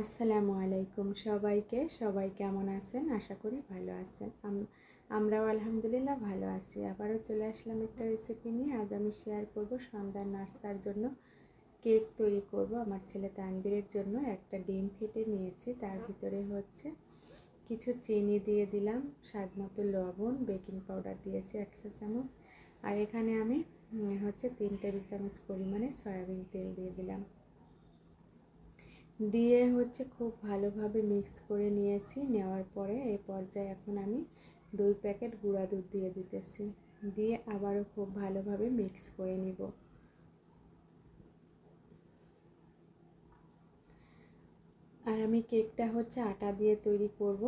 আসসালামু আলাইকুম সবাইকে। সবাই কেমন আছেন? আশা করি ভালো আছেন। আমরাও আলহামদুলিল্লাহ ভালো আছি। আবারও চলে আসলাম একটা রেসিপি নিয়ে। আজ আমি শেয়ার করব সন্ধ্যার নাস্তার জন্য কেক তৈরি করব। আমার ছেলে তানবীরের জন্য একটা ডিম ফেটে নিয়েছি। তার ভিতরে হচ্ছে কিছু চিনি দিয়ে দিলাম, স্বাদ মতো লবণ বেকিং পাউডার দিয়েছি একশো চামচ। আর এখানে আমি হচ্ছে তিন টেবিল চামচ পরিমাণে সয়াবিন তেল দিয়ে দিলাম। দিয়ে হচ্ছে খুব ভালোভাবে মিক্স করে নিয়েছি। নেওয়ার পরে এই পর্যায়ে এখন আমি দুই প্যাকেট গুঁড়া দুধ দিয়ে দিতেছি। দিয়ে আবারও খুব ভালোভাবে মিক্স করে নিব। আর আমি কেকটা হচ্ছে আটা দিয়ে তৈরি করব।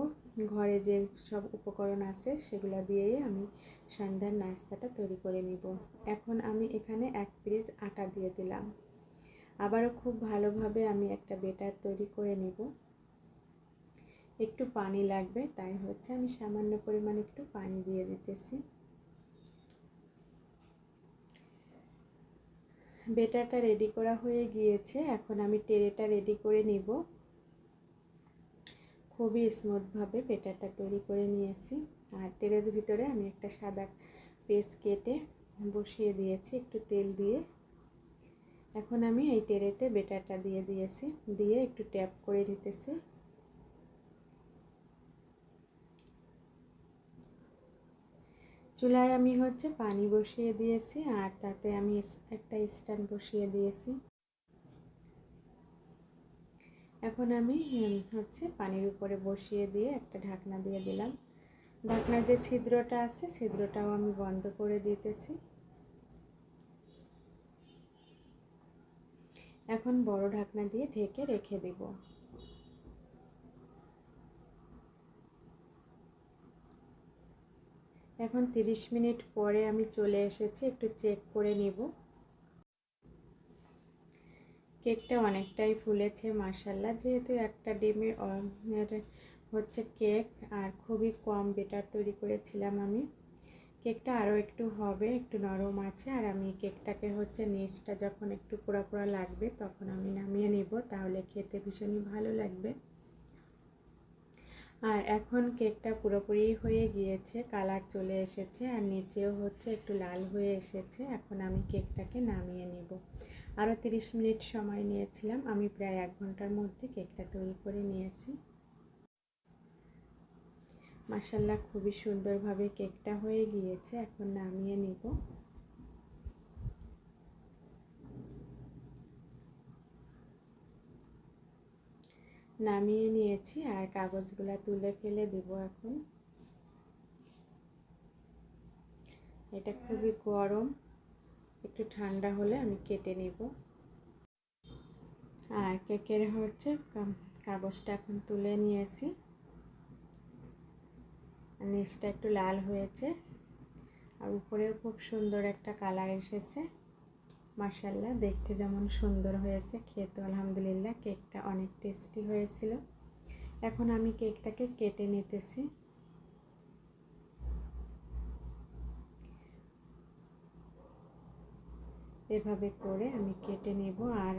ঘরে যে সব উপকরণ আছে সেগুলো দিয়েই আমি সন্ধ্যার নাস্তাটা তৈরি করে নিব। এখন আমি এখানে এক পিস আটা দিয়ে দিলাম। আবারও খুব ভালোভাবে আমি একটা বেটার তৈরি করে নেব। একটু পানি লাগবে, তাই হচ্ছে আমি সামান্য পরিমাণ একটু পানি দিয়ে দিতেছি। বেটারটা রেডি করা হয়ে গিয়েছে, এখন আমি টেরেটা রেডি করে নিব। খুবই স্মুথভাবে বেটারটা তৈরি করে নিয়েছি। আর টেরের ভিতরে আমি একটা সাদা পেস্ট কেটে বসিয়ে দিয়েছি, একটু তেল দিয়ে। এখন আমি এই টেরেতে বেটারটা দিয়ে দিয়েছি, দিয়ে একটু ট্যাপ করে নিতেছি। চুলায় আমি হচ্ছে পানি বসিয়ে দিয়েছি আর তাতে আমি একটা স্ট্যান্ড বসিয়ে দিয়েছি। এখন আমি হচ্ছে পানির উপরে বসিয়ে দিয়ে একটা ঢাকনা দিয়ে দিলাম। ঢাকনা যে ছিদ্রটা আছে, ছিদ্রটাও আমি বন্ধ করে দিতেছি। এখন বড় ঢাকনা দিয়ে ঢেকে রেখে দেব। এখন 30 মিনিট পরে আমি চলে এসেছি, একটু চেক করে নিব। কেকটা অনেকটাই ফুলেছে মার্শাল্লাহ যেহেতু একটা ডিমের হচ্ছে কেক, আর খুবই কম বেটার তৈরি করেছিলাম আমি। কেকটা আরও একটু হবে, একটু নরম আছে, আর আমি কেকটাকে হচ্ছে নিচটা যখন একটু পোড়া পোড়া লাগবে তখন আমি নামিয়ে নিব, তাহলে খেতে ভীষণই ভালো লাগবে। আর এখন কেকটা পুরোপুরি হয়ে গিয়েছে, কালার চলে এসেছে, আর নিচেও হচ্ছে একটু লাল হয়ে এসেছে, এখন আমি কেকটাকে নামিয়ে নেব। আরও 30 মিনিট সময় নিয়েছিলাম, আমি প্রায় এক ঘণ্টার মধ্যে কেকটা তৈরি করে নিয়েছি। মাসাল্লাহ খুবই সুন্দরভাবে কেকটা হয়ে গিয়েছে। এখন নামিয়ে নিব। নামিয়ে নিয়েছি আর কাগজগুলা তুলে ফেলে দেব এখন। এটা খুবই গরম, একটু ঠান্ডা হলে আমি কেটে নেব। আর কেকের হচ্ছে কাগজটা এখন তুলে নিয়েছি। নিচটা একটু লাল হয়েছে। আর উপরেও খুব সুন্দর একটা কালার এসেছে। মাসাল্লাহ দেখতে যেমন সুন্দর হয়েছে। খেতে আলহামদুলিল্লাহ কেকটা অনেক টেস্টি হয়েছিল। এখন আমি কেকটাকে কেটে নিতেছি। এভাবে করে আমি কেটে নেব আর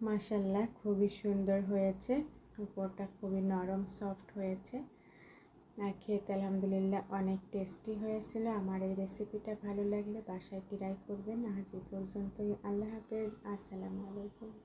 মাসাল্লাহ খুবই সুন্দর হয়েছে। উপরটা খুবই নরম সফট হয়েছে। আর খেতে আলহামদুলিল্লাহ অনেক টেস্টি হয়েছিল। আমার এই রেসিপিটা ভালো লাগলে বাসায় ট্রাই করবেন। আজ এই পর্যন্তই। আল্লাহ হাফেজ। আসসালামু আলাইকুম।